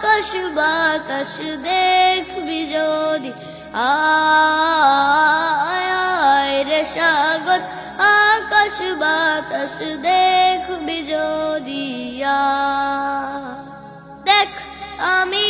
আকাশ বাতাস দেখবি যদি। আয় রে সাগর আকাশ বাতাস দেখবি যদি। দেখ আমি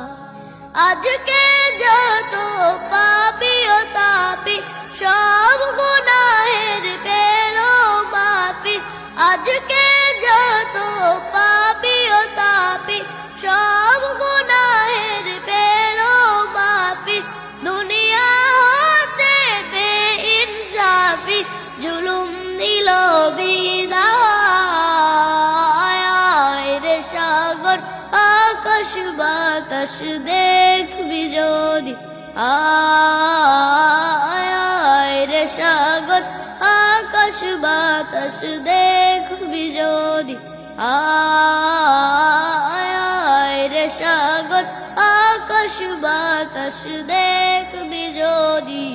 বিদায় সাগর, আকাশ বাতাস দেখবি যদি। আয় রে সাগর, আকাশ বাতাস দেখবি যদি। আয় রে সাগর, আকাশ বাতাস দেখবি যদি।